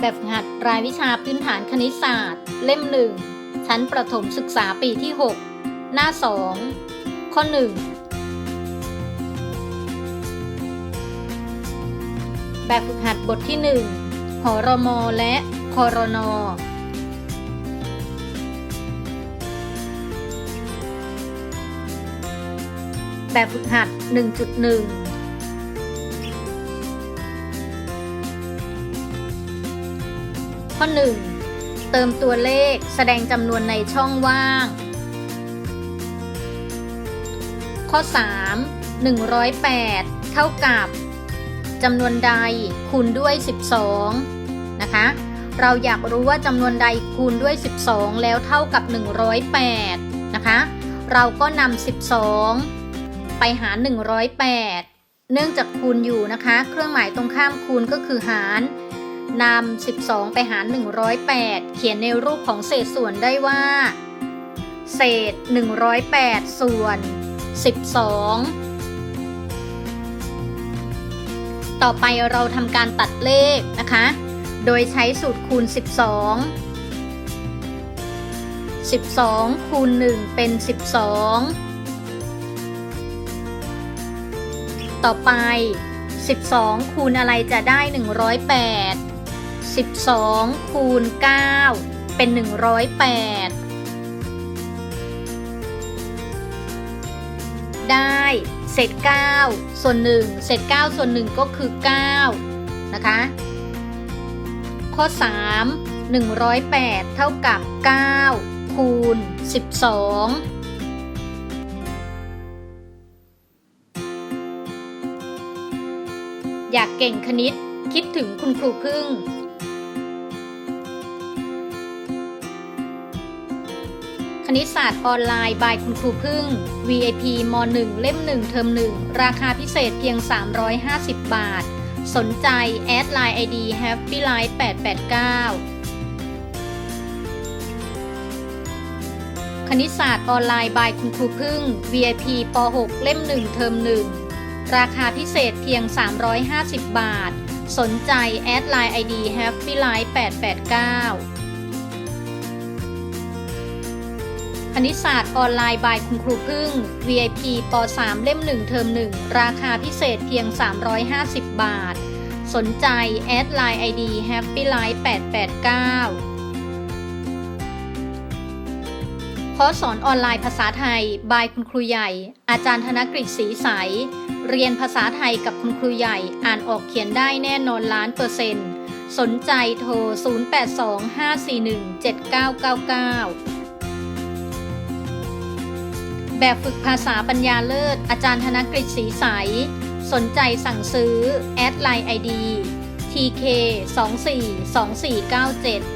แบบฝึกหัดรายวิชาพื้นฐานคณิตศาสตร์ เล่มหนึ่งชั้นประถมศึกษาปีที่ 6 หน้า 2 ข้อ 1 แบบฝึกหัดบทที่ 1 หรม และคอรนแบบฝึกหัด 1.1 ข้อ 1 เติมตัวเลขแสดงจำนวนในช่องว่าง ข้อ 3 108 เท่ากับจำนวนใดคูณด้วย 12 นะคะ เราอยากรู้ว่าจำนวนใดคูณด้วย 12 แล้วเท่ากับ 108 นะคะ เราก็นำ12 ไปหาร 108 เนื่องจากคูณอยู่นะคะ เครื่องหมายตรงข้ามคูณก็คือหาร นำ 12 ไปหาร 108 เขียนในรูปของเศษส่วนได้ว่า เศษ 108 ส่วน 12 ต่อไปเราทำการตัดเลขนะคะ โดยใช้สูตรคูณ 12 12 คูณ 1 เป็น 12 ต่อไป 12 คูณอะไรจะได้ 108 12 คูณ 9 เป็น 108 ได้เศษ 9 ส่วน 1 เศษ 9 ส่วน 1 ก็คือ 9 นะคะ ข้อ 3 108 เท่ากับ 9 คูณ 12อยากเก่งคณิตคิดถึงคุณครูพึ่ง คณิตศาสตร์ออนไลน์บายคุณครูพึ่ง VIP ม .1 เล่ม 1 เทอม 1 ราคาพิเศษเพียง 350 บาท สนใจแอดไลน์ ID Happy Life 889 คณิตศาสตร์ออนไลน์บายคุณครูพึ่ง VIP ป .6 เล่ม 1 เทอม 1 ราคาพิเศษเพียง 350 บาท สนใจแอดไลน์ ID Happy Life 889 คณิตศาสตร์ออนไลน์บายคุณครูพึ่ง VIP ป .3 เล่ม 1 เทอม 1 ราคาพิเศษเพียง 350 บาท สนใจ แอดไลน์ ID Happy Life 889คอร์สสอนออนไลน์ภาษาไทย บายคุณครูใหญ่ อาจารย์ธนกฤษศรีใส เรียนภาษาไทยกับคุณครูใหญ่ อ่านออกเขียนได้แน่นอนล้านเปอร์เซ็นต์ สนใจโทร 0825417999 แบบฝึกภาษาปัญญาเลิศ อาจารย์ธนกฤษศรีใส สนใจสั่งซื้อ แอดไลน์ ID TK 242497